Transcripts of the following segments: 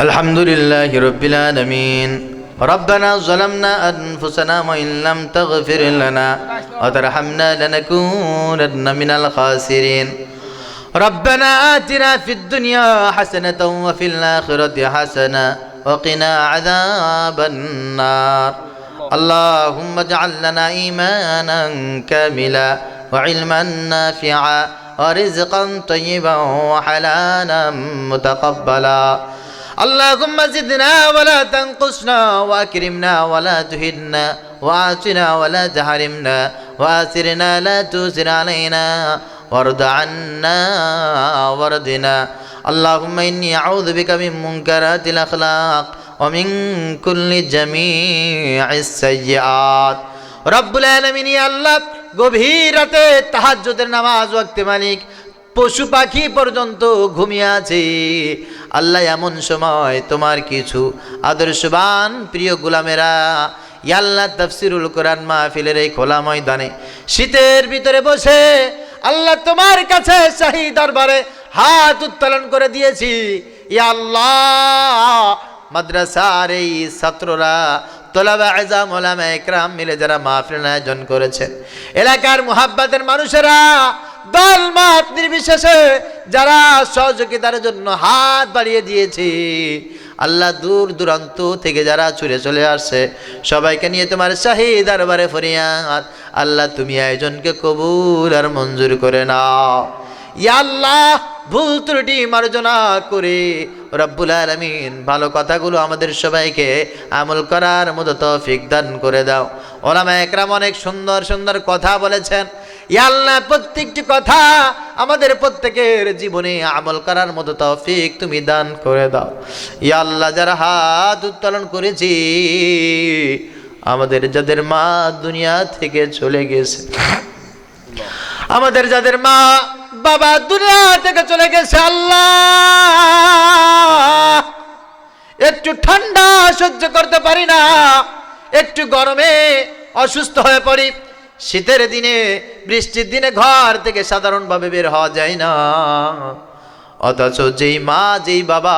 الحمد لله رب العالمين. ربنا ظلمنا أنفسنا وإن لم تغفر لنا وترحمنا لنكونن من الخاسرين. ربنا آتنا في الدنيا حسنة وفي الآخرة حسنة وقنا عذاب النار. اللهم اجعل لنا إيمانا كاملا وعلما نافعا ورزقا طيبا وحلالا متقبلا. আল্লাহুম্মা জিদনা ওয়ালা তানকুসনা ওয়া আকরিমনা ওয়ালা তুহিননা ওয়াসিনা ওয়ালা তাহরিমনা ওয়াসিরনা লা তুসির আলাইনা ওয়ারদ আন্না ওয়ারদিনা। আল্লাহুম্মা ইন্নী আউযু বিকা মিন মুনকারাতিল আখলাক ওয়া মিন কুল্লি জামিইস সাইয়্যাত। রব্বুল আলামিন আল্লাহ, গভীর রাতে তাহাজ্জুদের নামাজ ওয়াক্তে মালিক পশু পাখি পর্যন্ত ঘুমিয়ে আছে। আল্লাহ এমন সময় তোমার কিছু আদর্শবান প্রিয় গুলামেরা ইয়াল্লাহ তফসিরুল কোরআন মাহফিলের এই খোলা ময়দানে শীতের ভিতরে বসে আল্লাহ তোমার কাছে শাহী দরবারে হাত উত্তোলন করে দিয়েছি। আল্লাহ, মাদ্রাসার এই ছাত্ররা, তোলাবা আজাম ওলামা একরাম মিলে যারা মাহফিল আয়োজন করেছেন। এলাকার মুহাব্বাতের মানুষেরা দল মত নির্বিশেষে যারা সহযোগিতার জন্য হাত বাড়িয়ে দিয়েছে, আল্লাহ দূর দূরান্ত থেকে যারা ছুটে চলে আসছে, সবাইকে নিয়ে তোমার শাহী দরবারে ফরিয়াদ। আল্লাহ তুমি আয়োজনকে কবুল আর মঞ্জুর করে নাও। আল্লাহ, ভুল ত্রুটি মার্জনা করে রব্বুল আলমিন ভালো কথাগুলো আমাদের সবাইকে আমল করার মতো তৌফিক দান করে দাও। ওলামা একরাম অনেক সুন্দর সুন্দর কথা বলেছেন। আল্লাহ, প্রত্যেকটি কথা আমাদের প্রত্যেকের জীবনে আমল করার মতো তৌফিক তুমি দান করে দাও। আল্লাহ, যারা হাত উত্তোলন করেছি, আমাদের যাদের মা দুনিয়া থেকে চলে গেছে, আমাদের যাদের মা বাবা দুনিয়া থেকে চলে গেছে, আল্লাহ, একটু ঠান্ডা সহ্য করতে পারি না, একটু গরমে অসুস্থ হয়ে পড়ি। শীতের দিনে, বৃষ্টির দিনে ঘর থেকে সাধারণভাবে বের হওয়া যায় না। অথচ যেই মা, যেই বাবা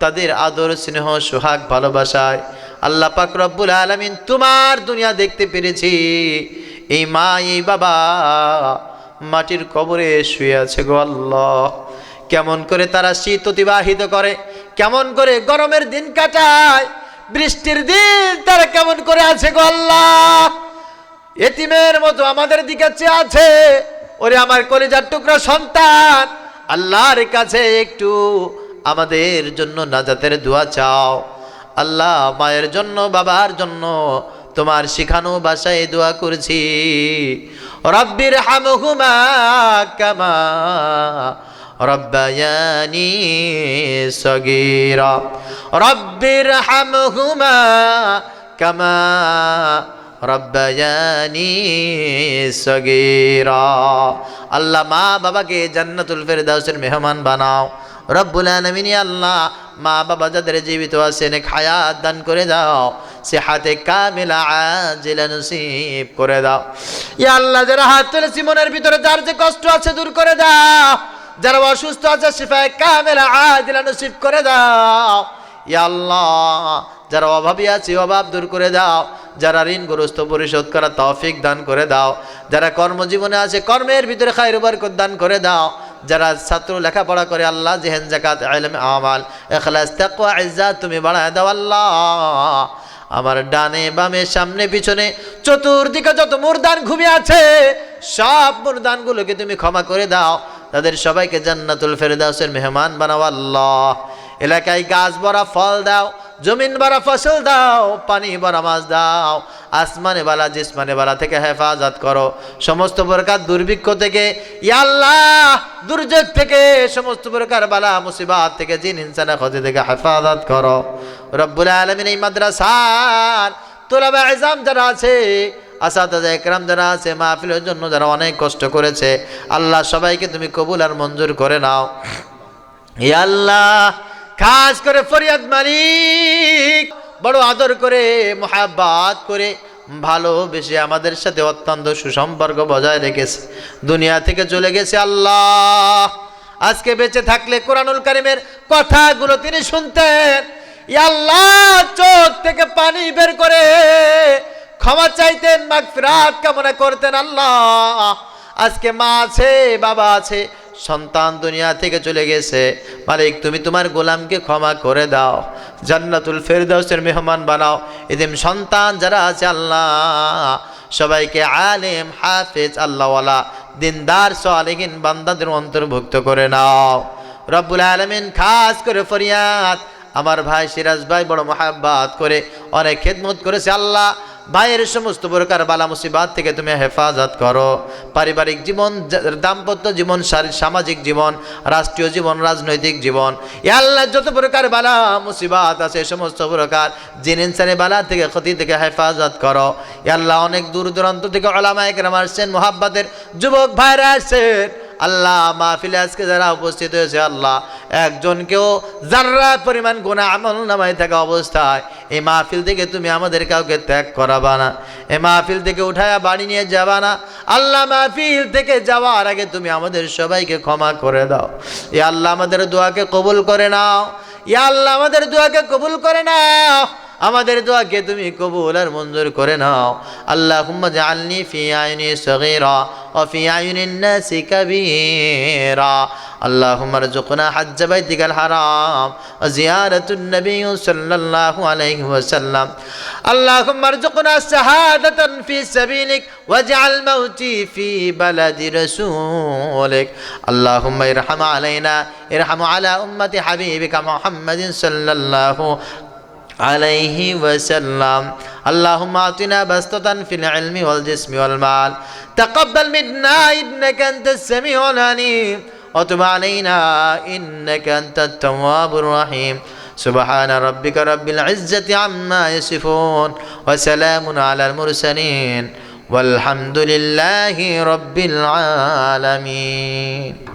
তাদের আদর, স্নেহ, সোহাগ, ভালোবাসায় আল্লাহ পাক রব্বুল আলমিন তোমার দুনিয়া দেখতে পেরেছি। এই মা, এই বাবা মাটির কবরে শুয়ে আছে গো আল্লাহ। কেমন করে তারা শীত অতিবাহিত করে, কেমন করে গরমের দিন কাটায়, বৃষ্টির দিন তারা কেমন করে আছে গো আল্লাহ। এতিমের মতো আমাদের দিকে চেয়ে আছে। ওরে আমার কলিজার টুকরা সন্তান, আল্লাহর কাছে একটু আমাদের জন্য নাজাতের দোয়া চাও। আল্লাহ মায়ের জন্য, বাবার জন্য তোমার শিখানো ভাষায় দোয়া করছি। রব্বির হামহুমা কামা রব্বায়ানি সগীরা। রব্বির হামহুমা কামা রব্বায়ানি সগীরা। আল্লাহ মা বাবাকে জান্নাতুল ফেরদাউসের মেহমান বানাও। রব্বুল আলমিন আল্লাহ, মা বাবা যাদের জীবিত আছে, নেক হায়াত দান করে দাও। সে হাতে কামিলা আজিলা নসিব করে দাও। ইয়া আল্লাহ, যারা হাত তুলেছি মনের ভিতরে, যার যে কষ্ট আছে দূর করে দাও। যারা অসুস্থ আছে, সিফায় কামিলা আজিলা নসিব করে দাও। ইয়া আল্লাহ, যারা অভাবী আছে, অভাব দূর করে দাও। যারা ঋণগ্রস্ত পরিশোধ করা তৌফিক দান করে দাও। যারা কর্মজীবনে আছে, কর্মের ভিতরে খায়ের বরকত দান করে দাও। যারা ছাত্র লেখাপড়া করে, আল্লাহ জেহেন, জাকাত আলম আমাল এখলাস তাকওয়া তুমি বাড়ায় দাও আল্লাহ। আমার ডানে বামে, সামনে, পিছনে, চতুর্দিকে যত মুরদান ঘুমিয়ে আছে, সব মুরদানগুলোকে তুমি ক্ষমা করে দাও। তাদের সবাইকে জান্নাতুল ফেরদাউসের মেহমান বানাও আল্লাহ। এলাকায় গাছ ভরা ফল দাও জমিন ভরা ফসল দাও, পানি ভরা মাছ দাও, আসমানে বালা, জিসমানে বালা থেকে হেফাজত করো। সমস্ত প্রকার দুর্ভিক্ষ থেকে ইয়াল্লাহ দুর্যোগ থেকে, সমস্ত প্রকার বালা, মুসিবাত থেকে, জিন, ইনসানা ক্ষতি থেকে হেফাজত করো। রব্বুল আলমিন এই মাদ্রাসার তোলাবা এজাম যারা আছে আসাদাজা একরাম যারা আছে, মাহফিলের জন্য যারা অনেক কষ্ট করেছে, আল্লাহ সবাইকে তুমি কবুল আর মঞ্জুর করে নাও। আল্লাহ খাস করে ফরিয়াদ মালিক। বড় আদর করে, মোহাব্বাত করে, ভালোবেসে আমাদের সাথে অত্যন্ত সুসম্পর্ক বজায় রেখেছে। দুনিয়া থেকে চলে গেছে আল্লাহ। আজকে বেঁচে থাকলে কোরআনুল কারিমের কথাগুলো তিনি শুনতেন। আল্লাহ, চোখ থেকে পানি বের করে ক্ষমা চাইতেন, মাগফিরাত কামনা করতেন আল্লাহ। আজকে মা আছে, বাবা আছে সন্তান দুনিয়া থেকে চলে গেছে। মালিক, তুমি তোমার গোলামকে ক্ষমা করে দাও। জান্নাতুল ফেরদাউসের মেহমান বানাও। এদিন সন্তান যারা আছে আল্লাহ, সবাইকে আলেম, হাফেজ, আল্লাহওয়ালা, দিনদার, সালেহিন বান্দাদের অন্তর্ভুক্ত করে নাও। রব্বুল আলমিন খাস করে ফরিয়াদ, আমার ভাই সিরাজ ভাই বড় মহাব্বাত করে, অনেক খেদমত করেছে আল্লাহ। ভাইয়ের সমস্ত প্রকার বালা মুসিবাদ থেকে তুমি হেফাজত করো। পারিবারিক জীবন দাম্পত্য জীবন সামাজিক জীবন, রাষ্ট্রীয় জীবন, রাজনৈতিক জীবন। আল্লাহ যত প্রকার বালা মুসিবাত আছে সমস্ত প্রকার জিন ইনসানি বালা থেকে, ক্ষতি থেকে হেফাজত করো। আল্লাহ অনেক দূর দূরান্ত থেকে ওলামা একরাম আসছেন, মোহাব্বাতের যুবক ভাইরা আসছেন। আল্লাহ মাহফিলে আজকে যারা উপস্থিত হয়েছে, আল্লাহ, একজনকেও যার্রা পরিমাণ গুণা আমল নামায় থাকা অবস্থায়, এই মাহফিল থেকে তুমি আমাদের কাউকে ত্যাগ করাবা না। এই মাহফিল থেকে উঠায়া বাড়ি নিয়ে যাবা না। আল্লাহ মাহফিল থেকে যাওয়ার আগে তুমি আমাদের সবাইকে ক্ষমা করে দাও। এ আল্লাহ আমাদের দোয়াকে কবুল করে নাও। ইয়া আল্লাহ আমাদের দোয়াকে কবুল করে নাও। আমাদের দোয়াকে তুমি কবুল আর মঞ্জুর করে নাও আল্লাহ জাআলনি ফি আইনি সগীরা ওয়া ফি আইনিন নাসি কাবীরা اللهم ارزقنا حج بيتك الحرام وزيارة النبي صلى الله عليه وسلم اللهم ارزقنا شهادة في سبيلك واجعل موتي في بلد رسولك اللهم ارحم علينا ارحم على أمة حبيبك محمد صلى الله عليه وسلم اللهم اعطنا بسطة في العلم والجسم والمال تقبل منا انك انت السميع العليم وتب علينا انك انت التواب الرحيم سبحان ربك رب العزة عما يصفون وسلام على المرسلين والحمد لله رب العالمين